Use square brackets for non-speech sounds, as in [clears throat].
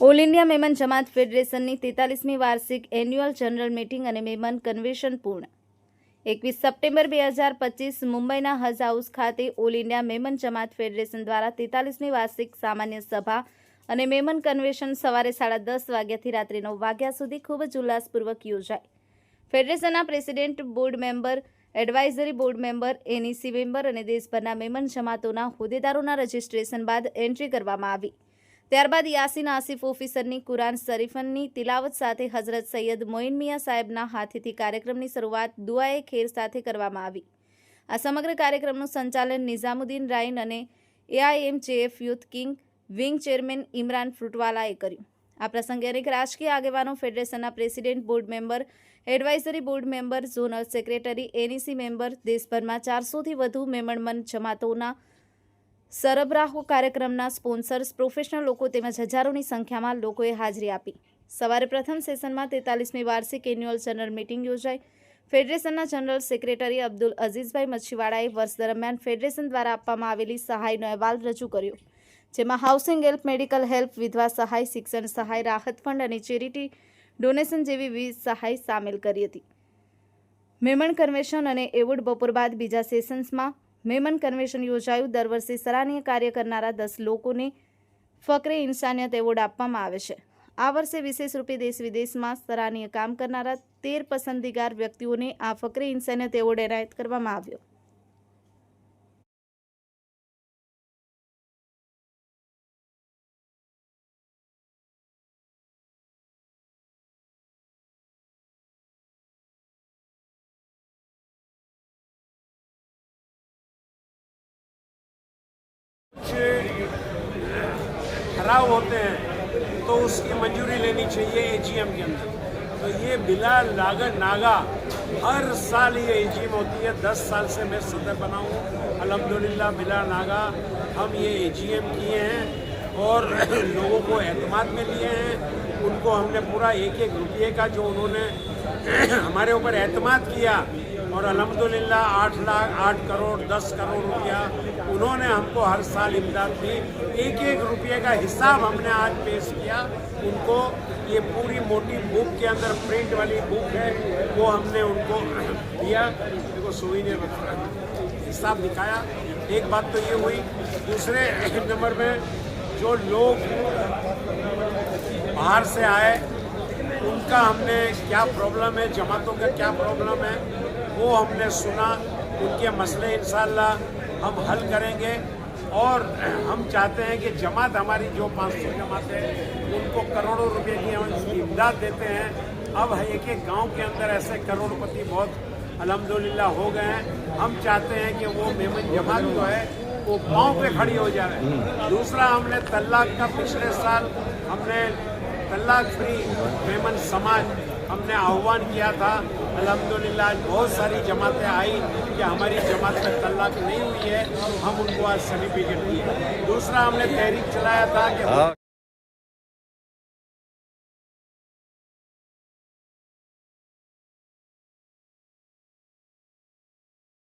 All India Memon Jamat ફેડરેશનની તેતાલીસમી વાર્ષિક એન્યુઅલ જનરલ મીટિંગ અને મેમન કન્વેશન પૂર્ણ. એકવીસ સપ્ટેમ્બર બે હજાર પચીસ મુંબઈના હજ હાઉસ ખાતે All India Memon Jamat federation દ્વારા તેતાલીસમી વાર્ષિક સામાન્ય સભા અને મેમન કન્વેશન સવારે સાડા દસ વાગ્યાથી રાત્રે નવ વાગ્યા સુધી ખૂબ જ ઉલ્લાસપૂર્વક યોજાય. ફેડરેશનના president board member, advisory board member, NEC member અને દેશભરના મેમન જમાતોના હોદ્દેદારોના રજિસ્ટ્રેશન બાદ એન્ટ્રી કરવામાં આવી. ત્યારબાદ યાસીન આસિફ ઓફિસરની કુરાન શરીફની તિલાવત સાથે હઝરત સૈયદ મોઇન મિયા સાહેબના હાથેથી કાર્યક્રમની શરૂઆત દુઆએ ખેર સાથે કરવામાં આવી. આ સમગ્ર કાર્યક્રમનું સંચાલન નિઝામુદ્દીન રાઇન અને AIMJF youth king wing chairman Imran ફ્રુટવાલાએ કર્યું. આ પ્રસંગે અનેક રાજકીય આગેવાનો, ફેડરેશનના president board member, advisory board member, zonal secretary, NEC member, દેશભરમાં ચારસોથી વધુ મેમણમન જમાતોના સરબરાહો કાર્યક્રમના સ્પોન્સર્સ, પ્રોફેશનલ લોકો તેમજ હજારોની સંખ્યામાં લોકોએ હાજરી આપી. સવારે પ્રથમ સેશનમાં તેતાલીસમી વાર્ષિક એન્યુઅલ જનરલ મીટિંગ યોજાઈ. ફેડરેશનના જનરલ સેક્રેટરી અબ્દુલ અઝીઝભાઈ મચ્છીવાડાએ વર્ષ દરમિયાન ફેડરેશન દ્વારા આપવામાં આવેલી સહાયનો અહેવાલ રજૂ કર્યો. જેમાં હાઉસિંગ હેલ્પ, મેડિકલ હેલ્પ, વિધવા સહાય, શિક્ષણ સહાય, રાહત ફંડ અને ચેરિટી ડોનેશન જેવી વિવિધ સહાય સામેલ કરી હતી. મેમણ કન્વેન્શન અને એવોર્ડ બપોર બાદ બીજા સેશન્સમાં મેમન કન્વેન્શન યોજાયું. દર વર્ષે સરાહનીય કાર્ય કરનારા દસ લોકોને ફકરે ઇન્સાનિયત એવોર્ડ આપવામાં આવે છે. આ વર્ષે વિશેષ રૂપે દેશ વિદેશમાં સરાહનીય કામ કરનારા તેર પસંદીગાર વ્યક્તિઓને આ ફકરે ઇન્સાનિયત એવોર્ડ એનાયત કરવામાં આવ્યો. بچے خراب ہوتے ہیں، تو اس کی منظوری لینی چاہیے اے جی ایم کے اندر۔ تو یہ بلا لاگت ناگا ہر سال یہ اے جی ایم ہوتی ہے۔ دس سال سے میں صدر بنا ہوں۔ الحمدللہ بلا ناگا، ہم یہ اے جی ایم کیے ہیں اور [clears throat] لوگوں کو اعتماد میں لیے ہیں۔ ان کو ہم نے پورا ایک ایک روپیے کا جو انہوں نے [clears throat] ہمارے اوپر اعتماد کیا اور الحمدللہ آٹھ لاکھ، آٹھ کروڑ، دس کروڑ روپیہ انہوں نے ہم کو ہر سال امداد دی۔ ایک ایک روپیہ کا حساب ہم نے آج پیش کیا۔ ان کو یہ پوری موٹی بک کے اندر پرنٹ والی بک ہے، وہ ہم نے ان کو دیا۔ ان کو سوئی نے حساب دکھایا۔ ایک بات تو یہ ہوئی، دوسرے نمبر میں جو لوگ باہر سے آئے، ان کا ہم نے کیا پرابلم ہے؟ جماعتوں کا کیا پرابلم ہے؟ وہ ہم نے سنا ان کے مسئلے انشاءاللہ ہم حل کریں گے۔ اور ہم چاہتے ہیں کہ جماعت ہماری جو پانچ سو جماعتیں ان کو کروڑوں روپے کی ہم امداد دیتے ہیں۔ اب ایک ایک گاؤں کے اندر ایسے کروڑ پتی بہت الحمدللہ ہو گئے ہیں۔ ہم چاہتے ہیں کہ وہ میمن جماعت جو ہے وہ پاؤں پہ کھڑی ہو جائے۔ دوسرا ہم نے طلاق کا پچھلے سال ہم نے کلاک فری ویمن سماج ہم نے آہوان کیا تھا۔ الحمدللہ، آج بہت ساری جماعتیں آئی کہ ہماری جماعت میں طلاق نہیں ہوئی ہے۔ ہم ان کو آج سرٹیفکیٹ دیے دوسرا، ہم نے تحریک چلایا تھا کہ ہاں۔